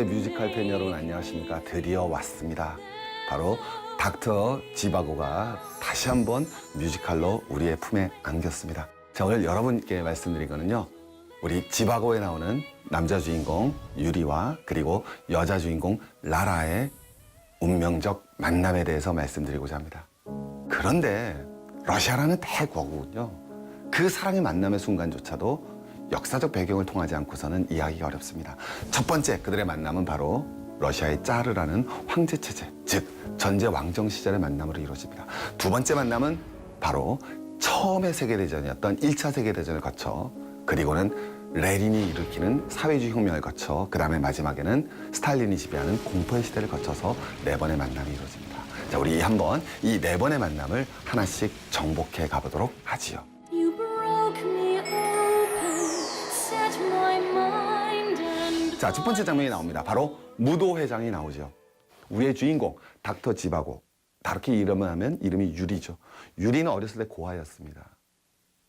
한국의 뮤지컬 팬 여러분 안녕하십니까? 드디어 왔습니다. 바로 닥터 지바고가 다시 한번 뮤지컬로 우리의 품에 안겼습니다. 자, 오늘 여러분께 말씀드린 거는요. 우리 지바고에 나오는 남자 주인공 유리와 그리고 여자 주인공 라라의 운명적 만남에 대해서 말씀드리고자 합니다. 그런데 러시아라는 대국은요. 그 사랑의 만남의 순간조차도 역사적 배경을 통하지 않고서는 이해하기가 어렵습니다. 첫 번째 그들의 만남은 바로 러시아의 짜르라는 황제 체제, 즉 전제 왕정 시절의 만남으로 이루어집니다. 두 번째 만남은 바로 처음의 세계대전이었던 1차 세계대전을 거쳐 그리고는 레닌이 일으키는 사회주의 혁명을 거쳐 그 다음에 마지막에는 스탈린이 지배하는 공포의 시대를 거쳐서 네 번의 만남이 이루어집니다. 자, 우리 한번 이 네 번의 만남을 하나씩 정복해 가보도록 하지요. 자, 첫 번째 장면이 나옵니다. 바로 무도회장이 나오죠. 우리의 주인공 닥터 지바고. 다르게 이름을 하면 이름이 유리죠. 유리는 어렸을 때 고아였습니다.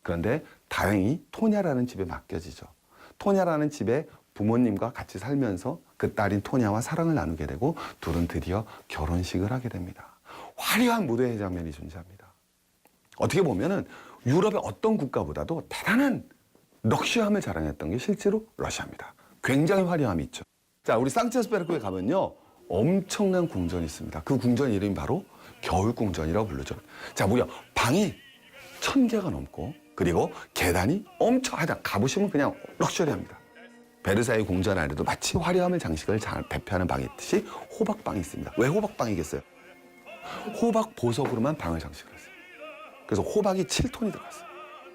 그런데 다행히 토냐라는 집에 맡겨지죠. 토냐라는 집에 부모님과 같이 살면서 그 딸인 토냐와 사랑을 나누게 되고 둘은 드디어 결혼식을 하게 됩니다. 화려한 무대의 장면이 존재합니다. 어떻게 보면은 유럽의 어떤 국가보다도 대단한 럭셔함을 자랑했던 게 실제로 러시아입니다. 굉장히 화려함이 있죠. 자, 우리 상체스베르크에 가면요. 엄청난 궁전이 있습니다. 그 궁전 이름이 바로 겨울궁전이라고 부르죠. 자, 무려 방이 천 개가 넘고 그리고 계단이 엄청 하다 가보시면 그냥 럭셔리합니다. 베르사유 궁전 안에도 마치 화려함을 장식을 잘 대표하는 방이 있듯이 호박방이 있습니다. 왜 호박방이겠어요? 호박 보석으로만 방을 장식을 했어요. 그래서 호박이 7톤이 들어갔어요.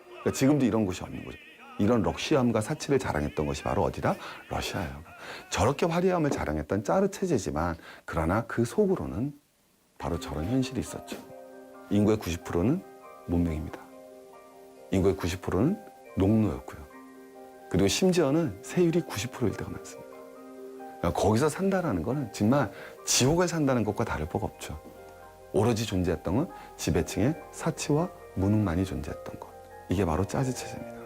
그러니까 지금도 이런 곳이 없는 거죠. 이런 럭시함과 사치를 자랑했던 것이 바로 어디다? 러시아예요. 저렇게 화려함을 자랑했던 짜르 체제지만 그러나 그 속으로는 바로 저런 현실이 있었죠. 인구의 90%는 문명입니다. 인구의 90%는 농노였고요. 그리고 심지어는 세율이 90%일 때가 많습니다. 그러니까 거기서 산다라는 거는 정말 지옥을 산다는 것과 다를 바가 없죠. 오로지 존재했던 건 지배층의 사치와 무능만이 존재했던 것. 이게 바로 짜즈 체제입니다.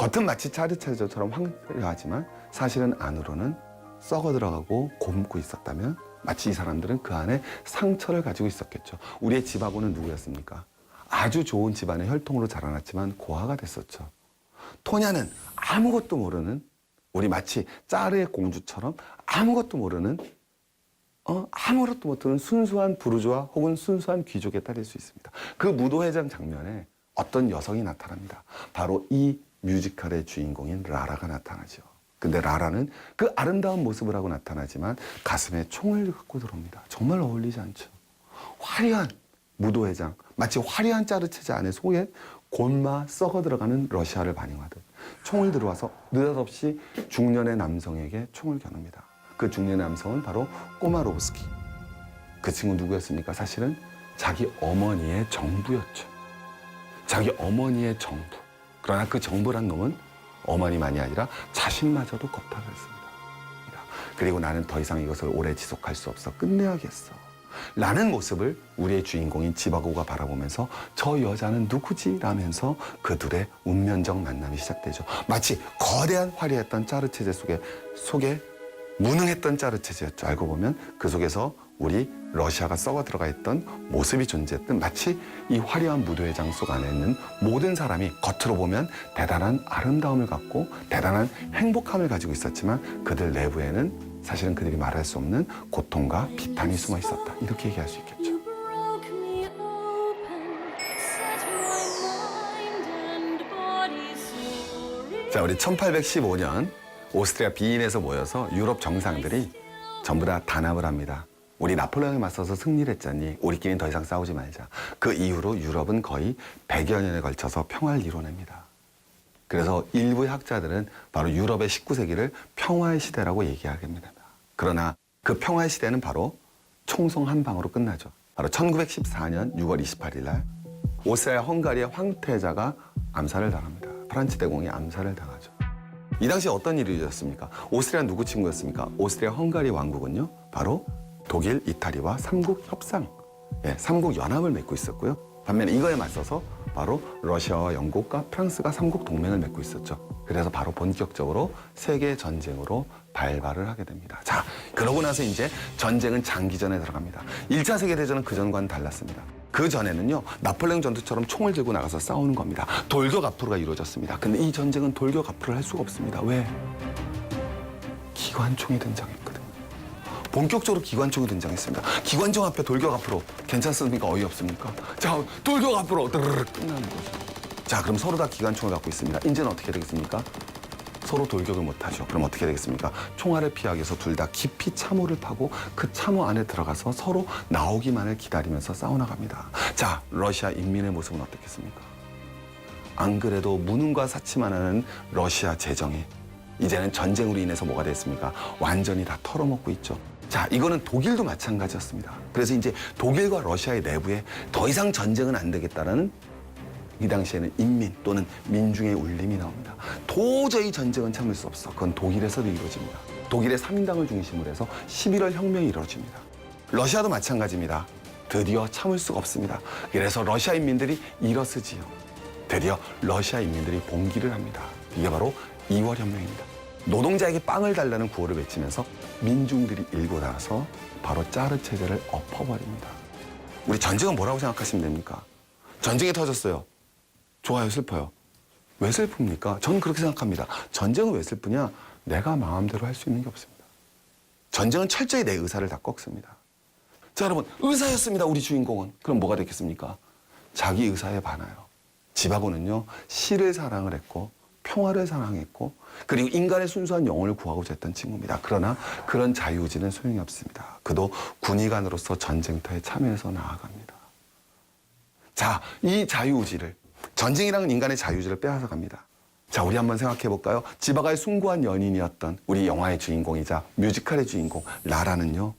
겉은 마치 짜즈 체제처럼 황홀하지만 사실은 안으로는 썩어 들어가고 곪고 있었다면 마치 이 사람들은 그 안에 상처를 가지고 있었겠죠. 우리의 집하고는 누구였습니까? 아주 좋은 집안의 혈통으로 자라났지만 고아가 됐었죠. 토냐는 아무것도 모르는 우리 마치 짜르의 공주처럼 아무것도 모르는 어, 아무것도 못하는 순수한 부르주아 혹은 순수한 귀족의 딸일 수 있습니다. 그 무도회장 장면에 어떤 여성이 나타납니다. 바로 이 뮤지컬의 주인공인 라라가 나타나죠. 근데 라라는 그 아름다운 모습을 하고 나타나지만 가슴에 총을 갖고 들어옵니다. 정말 어울리지 않죠. 화려한 무도회장, 마치 화려한 짜르체제 안에 속에 곤마 썩어 들어가는 러시아를 반영하듯 총을 들어와서 느닷없이 중년의 남성에게 총을 겨눕니다. 그 중년의 남성은 바로 꼬마로브스키. 그 친구 누구였습니까? 사실은 자기 어머니의 정부였죠. 자기 어머니의 정부. 그러나 그 정부란 놈은 어머니만이 아니라 자신마저도 겁탈했습니다. 그리고 나는 더 이상 이것을 오래 지속할 수 없어 끝내야겠어. 라는 모습을 우리의 주인공인 지바고가 바라보면서 저 여자는 누구지? 라면서 그 둘의 운명적 만남이 시작되죠. 마치 거대한 화려했던 짜르 체제 속에 속에 무능했던 짜르 체제였죠. 알고 보면 그 속에서 우리 러시아가 썩어 들어가 있던 모습이 존재했던 마치 이 화려한 무도회장 속 안에 있는 모든 사람이 겉으로 보면 대단한 아름다움을 갖고 대단한 행복함을 가지고 있었지만 그들 내부에는 사실은 그들이 말할 수 없는 고통과 비탄이 숨어 있었다. 이렇게 얘기할 수 있겠죠. 자, 우리 1815년 오스트리아 비인에서 모여서 유럽 정상들이 전부 다 단합을 합니다. 우리 나폴레옹에 맞서서 승리를 했잖니. 우리끼리는 더 이상 싸우지 말자. 그 이후로 유럽은 거의 100여 년에 걸쳐서 평화를 이뤄냅니다. 그래서 일부 학자들은 바로 유럽의 19세기를 평화의 시대라고 얘기하게 됩니다. 그러나 그 평화의 시대는 바로 총성 한 방으로 끝나죠. 바로 1914년 6월 28일 날 오스트리아 헝가리의 황태자가 암살을 당합니다. 프란츠 대공이 암살을 당하죠. 이 당시 어떤 일이 있었습니까? 오스트리아 누구 친구였습니까? 오스트리아 헝가리 왕국은요. 바로 독일, 이탈리아와 삼국 협상, 예, 삼국 연합을 맺고 있었고요. 반면에 이거에 맞서서 바로 러시아와 영국과 프랑스가 삼국 동맹을 맺고 있었죠. 그래서 바로 본격적으로 세계 전쟁으로 발발을 하게 됩니다. 자, 그러고 나서 이제 전쟁은 장기전에 들어갑니다. 1차 세계 대전은 그전과는 달랐습니다. 그 전에는요, 나폴레옹 전투처럼 총을 들고 나가서 싸우는 겁니다. 돌격 앞으로가 이루어졌습니다. 근데 이 전쟁은 돌격 앞으로를 할 수가 없습니다. 왜? 기관총이 등장했거든요. 본격적으로 기관총이 등장했습니다. 기관총 앞에 돌격 앞으로 괜찮습니까? 어이없습니까? 자, 돌격 앞으로 드르륵 끝나는 거죠. 자, 그럼 서로 다 기관총을 갖고 있습니다. 이제는 어떻게 되겠습니까? 서로 돌격을 못하죠. 그럼 어떻게 되겠습니까? 총알을 피하기 위해서 둘 다 깊이 참호를 파고 그 참호 안에 들어가서 서로 나오기만을 기다리면서 싸워나갑니다. 자, 러시아 인민의 모습은 어떻겠습니까? 안 그래도 무능과 사치만 하는 러시아 재정이 이제는 전쟁으로 인해서 뭐가 됐습니까? 완전히 다 털어먹고 있죠. 자, 이거는 독일도 마찬가지였습니다. 그래서 이제 독일과 러시아의 내부에 더 이상 전쟁은 안 되겠다라는 이 당시에는 인민 또는 민중의 울림이 나옵니다. 도저히 전쟁은 참을 수 없어. 그건 독일에서도 이루어집니다. 독일의 3인당을 중심으로 해서 11월 혁명이 이루어집니다. 러시아도 마찬가지입니다. 드디어 참을 수가 없습니다. 그래서 러시아 인민들이 일어서지요. 드디어 러시아 인민들이 봉기를 합니다. 이게 바로 2월 혁명입니다. 노동자에게 빵을 달라는 구호를 외치면서 민중들이 일고 나서 바로 짜르 체제를 엎어버립니다. 우리 전쟁은 뭐라고 생각하시면 됩니까? 전쟁이 터졌어요. 좋아요, 슬퍼요. 왜 슬픕니까? 저는 그렇게 생각합니다. 전쟁은 왜 슬프냐? 내가 마음대로 할 수 있는 게 없습니다. 전쟁은 철저히 내 의사를 다 꺾습니다. 자, 여러분, 의사였습니다, 우리 주인공은. 그럼 뭐가 됐겠습니까? 자기 의사에 반하여. 지바고는요, 시를 사랑을 했고, 평화를 사랑했고, 그리고 인간의 순수한 영혼을 구하고자 했던 친구입니다. 그러나 그런 자유의지는 소용이 없습니다. 그도 군의관으로서 전쟁터에 참여해서 나아갑니다. 자, 이 자유의지를 전쟁이라는 인간의 자유의지를 빼앗아 갑니다. 자, 우리 한번 생각해 볼까요? 지바가의 숭고한 연인이었던 우리 영화의 주인공이자 뮤지컬의 주인공 라라는요.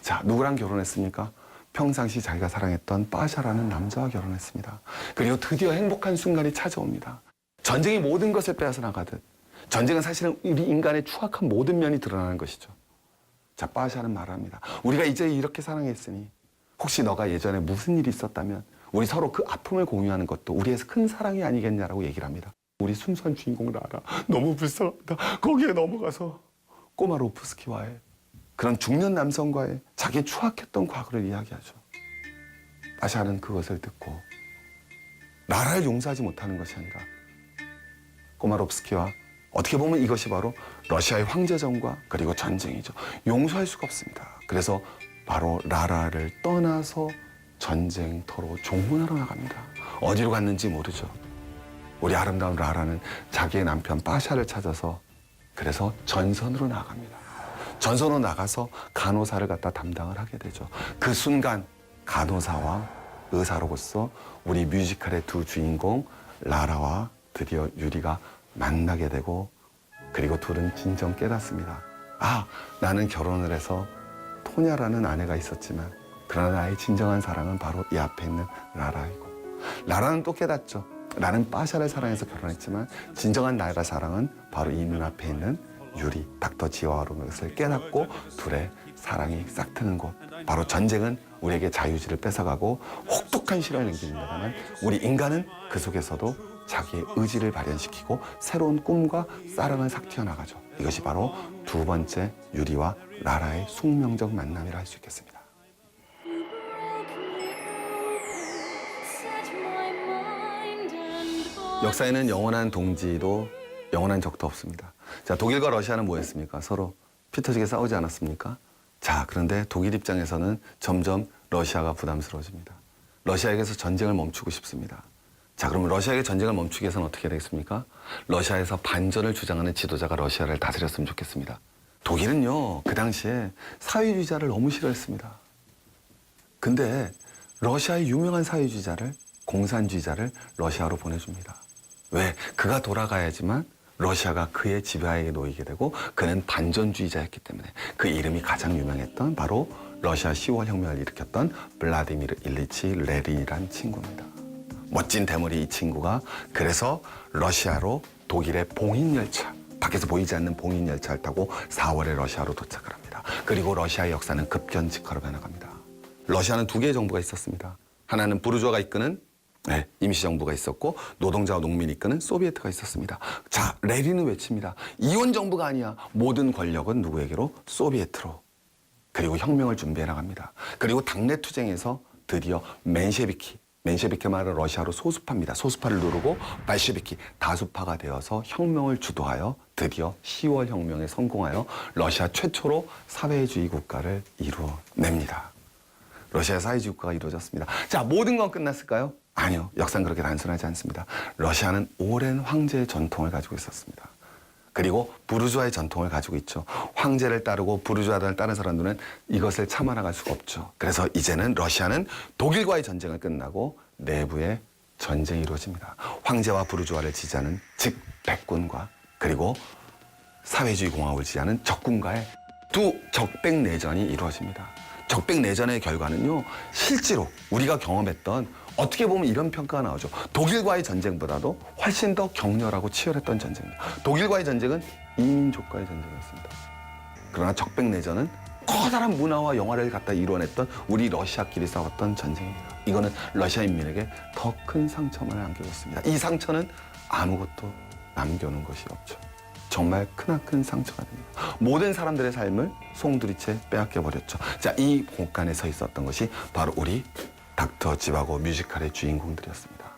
자, 누구랑 결혼했습니까? 평상시 자기가 사랑했던 빠샤라는 남자와 결혼했습니다. 그리고 드디어 행복한 순간이 찾아옵니다. 전쟁이 모든 것을 빼앗아 나가듯 전쟁은 사실은 우리 인간의 추악한 모든 면이 드러나는 것이죠. 자, 빠샤는 말합니다. 우리가 이제 이렇게 사랑했으니 혹시 너가 예전에 무슨 일이 있었다면 우리 서로 그 아픔을 공유하는 것도 우리에서 큰 사랑이 아니겠냐라고 얘기를 합니다. 우리 순수한 주인공 라라 너무 불쌍하다. 거기에 넘어가서 꼬마 로프스키와의 그런 중년 남성과의 자기 추악했던 과거를 이야기하죠. 빠샤는 그것을 듣고 라라를 용서하지 못하는 것이 아니라 꼬마롭스키와 어떻게 보면 이것이 바로 러시아의 황제정과 그리고 전쟁이죠. 용서할 수가 없습니다. 그래서 바로 라라를 떠나서 전쟁터로 종문하러 나갑니다. 어디로 갔는지 모르죠. 우리 아름다운 라라는 자기의 남편 빠샤를 찾아서 그래서 전선으로 나갑니다. 전선으로 나가서 간호사를 갖다 담당을 하게 되죠. 그 순간 간호사와 의사로서 우리 뮤지컬의 두 주인공 라라와 드디어 유리가 만나게 되고 그리고 둘은 진정 깨닫습니다. 아, 나는 결혼을 해서 토냐라는 아내가 있었지만 그러나 나의 진정한 사랑은 바로 이 앞에 있는 라라이고 라라는 또 깨닫죠. 나는 빠샤를 사랑해서 결혼했지만 진정한 나의 사랑은 바로 이 눈앞에 있는 유리 닥터 지와로 것을 깨닫고 둘의 사랑이 싹 트는 곳 바로 전쟁은 우리에게 자유지를 뺏어가고 혹독한 시련을 남깁니다만 우리 인간은 그 속에서도 자기의 의지를 발현시키고 새로운 꿈과 사랑을 싹 튀어 나가죠. 이것이 바로 두 번째 유리와 라라의 숙명적 만남이라 할 수 있겠습니다. 역사에는 영원한 동지도 영원한 적도 없습니다. 자, 독일과 러시아는 뭐였습니까? 서로 피 터지게 싸우지 않았습니까? 자, 그런데 독일 입장에서는 점점 러시아가 부담스러워집니다. 러시아에게서 전쟁을 멈추고 싶습니다. 자, 그럼 러시아에게 전쟁을 멈추기 위해서는 어떻게 되겠습니까? 러시아에서 반전을 주장하는 지도자가 러시아를 다스렸으면 좋겠습니다. 독일은요, 그 당시에 사회주의자를 너무 싫어했습니다. 근데 러시아의 유명한 사회주의자를 공산주의자를 러시아로 보내줍니다. 왜? 그가 돌아가야지만 러시아가 그의 지배하에 놓이게 되고 그는 반전주의자였기 때문에 그 이름이 가장 유명했던 바로 러시아 10월 혁명을 일으켰던 블라디미르 일리치 레닌이란 친구입니다. 멋진 대머리 이 친구가 그래서 러시아로 독일의 봉인열차 밖에서 보이지 않는 봉인열차를 타고 4월에 러시아로 도착을 합니다. 그리고 러시아의 역사는 급견직화로 변해갑니다. 러시아는 두 개의 정부가 있었습니다. 하나는 부르주아가 이끄는 네, 임시정부가 있었고 노동자와 농민이 이끄는 소비에트가 있었습니다. 자, 레닌은 외칩니다. 이원 정부가 아니야. 모든 권력은 누구에게로? 소비에트로. 그리고 혁명을 준비해 나갑니다. 그리고 당내 투쟁에서 드디어 맨셰비키, 맨셰비키 말은 러시아로 소수파입니다. 소수파를 누르고 발셰비키, 다수파가 되어서 혁명을 주도하여 드디어 10월 혁명에 성공하여 러시아 최초로 사회주의 국가를 이루어냅니다. 러시아 사회주의 국가가 이루어졌습니다. 자, 모든 건 끝났을까요? 아니요. 역사는 그렇게 단순하지 않습니다. 러시아는 오랜 황제의 전통을 가지고 있었습니다. 그리고 부르주아의 전통을 가지고 있죠. 황제를 따르고 부르주아를 따른 사람들은 이것을 참아나갈 수가 없죠. 그래서 이제는 러시아는 독일과의 전쟁을 끝나고 내부의 전쟁이 이루어집니다. 황제와 부르주아를 지지하는 즉 백군과 그리고 사회주의 공화국을 지지하는 적군과의 두 적백 내전이 이루어집니다. 적백 내전의 결과는요, 실제로 우리가 경험했던 어떻게 보면 이런 평가가 나오죠. 독일과의 전쟁보다도 훨씬 더 격렬하고 치열했던 전쟁입니다. 독일과의 전쟁은 이민족과의 전쟁이었습니다. 그러나 적백 내전은 커다란 문화와 영화를 갖다 이루어냈던 우리 러시아끼리 싸웠던 전쟁입니다. 이거는 러시아 인민에게 더 큰 상처만 안기고 있습니다. 이 상처는 아무것도 남겨놓은 것이 없죠. 정말 크나큰 상처가 됩니다. 모든 사람들의 삶을 송두리째 빼앗겨 버렸죠. 자, 이 공간에 서 있었던 것이 바로 우리 닥터 지바고 뮤지컬의 주인공들이었습니다.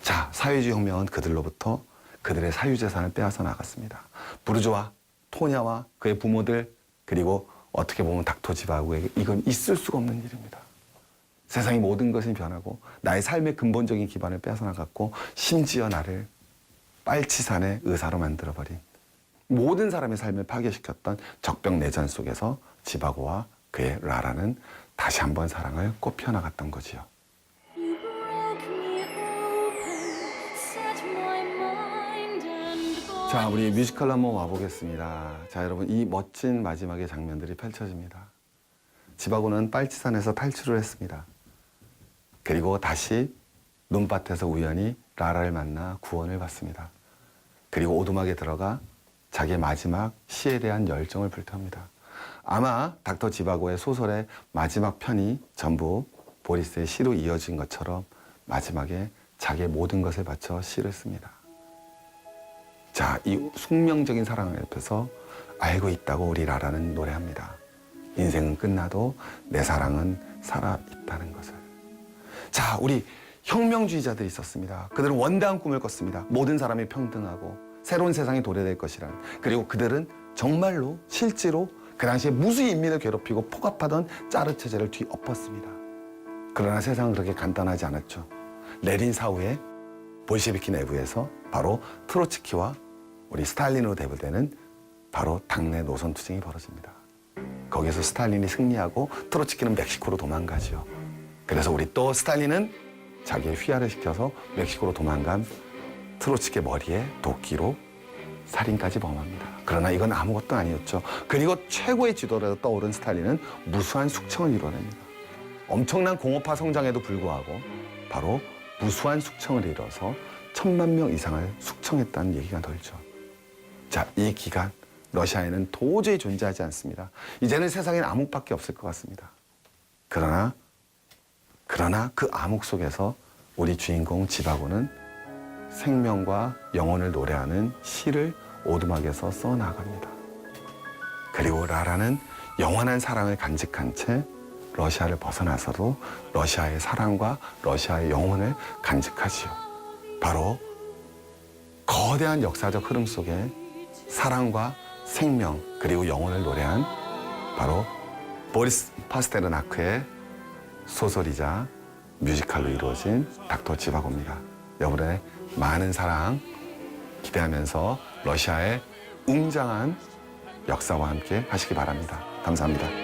자, 사회주의 혁명은 그들로부터 그들의 사유재산을 빼앗아 나갔습니다. 부르주아, 토냐와 그의 부모들, 그리고 어떻게 보면 닥터 지바고에게 이건 있을 수가 없는 일입니다. 세상의 모든 것이 변하고 나의 삶의 근본적인 기반을 빼앗아 나갔고 심지어 나를 빨치산의 의사로 만들어버린 모든 사람의 삶을 파괴시켰던 적병 내전 속에서 지바고와 그의 라라는 다시 한번 사랑을 꽃피워나갔던 거지요. 자, 우리 뮤지컬 한번 와보겠습니다. 자, 여러분, 이 멋진 마지막의 장면들이 펼쳐집니다. 지바고는 빨치산에서 탈출을 했습니다. 그리고 다시 눈밭에서 우연히 라라를 만나 구원을 받습니다. 그리고 오두막에 들어가 자기의 마지막 시에 대한 열정을 불태웁니다. 아마 닥터 지바고의 소설의 마지막 편이 전부 보리스의 시로 이어진 것처럼 마지막에 자기의 모든 것을 바쳐 시를 씁니다. 자, 이 숙명적인 사랑을 옆에서 알고 있다고 우리 라라는 노래합니다. 인생은 끝나도 내 사랑은 살아 있다는 것을. 자, 우리 혁명주의자들이 있었습니다. 그들은 원대한 꿈을 꿨습니다. 모든 사람이 평등하고 새로운 세상이 도래될 것이라는. 그리고 그들은 정말로 실제로 그 당시에 무수히 인민을 괴롭히고 폭압하던 짜르 체제를 뒤엎었습니다. 그러나 세상은 그렇게 간단하지 않았죠. 레닌 사후에 볼셰비키 내부에서 바로 트로츠키와 우리 스탈린으로 대표되는 바로 당내 노선 투쟁이 벌어집니다. 거기서 스탈린이 승리하고 트로츠키는 멕시코로 도망가죠. 그래서 우리 또 스탈린은 자기의 휘하를 시켜서 멕시코로 도망간 트로츠키의 머리에 도끼로 살인까지 범합니다. 그러나 이건 아무것도 아니었죠. 그리고 최고의 지도자로 떠오른 스탈린은 무수한 숙청을 이뤄냅니다. 엄청난 공업화 성장에도 불구하고 바로 무수한 숙청을 이뤄서 천만 명 이상을 숙청했다는 얘기가 돌죠. 자, 이 기간 러시아에는 도저히 존재하지 않습니다. 이제는 세상엔 암흑밖에 없을 것 같습니다. 그러나 그러나 그 암흑 속에서 우리 주인공 지바고는 생명과 영혼을 노래하는 시를 오두막에서 써 나갑니다. 그리고 라라는 영원한 사랑을 간직한 채 러시아를 벗어나서도 러시아의 사랑과 러시아의 영혼을 간직하지요. 바로 거대한 역사적 흐름 속에 사랑과 생명 그리고 영혼을 노래한 바로 보리스 파스테르나크의 소설이자 뮤지컬로 이루어진 닥터 지바고입니다. 여러분의 많은 사랑 기대하면서 러시아의 웅장한 역사와 함께 하시기 바랍니다. 감사합니다.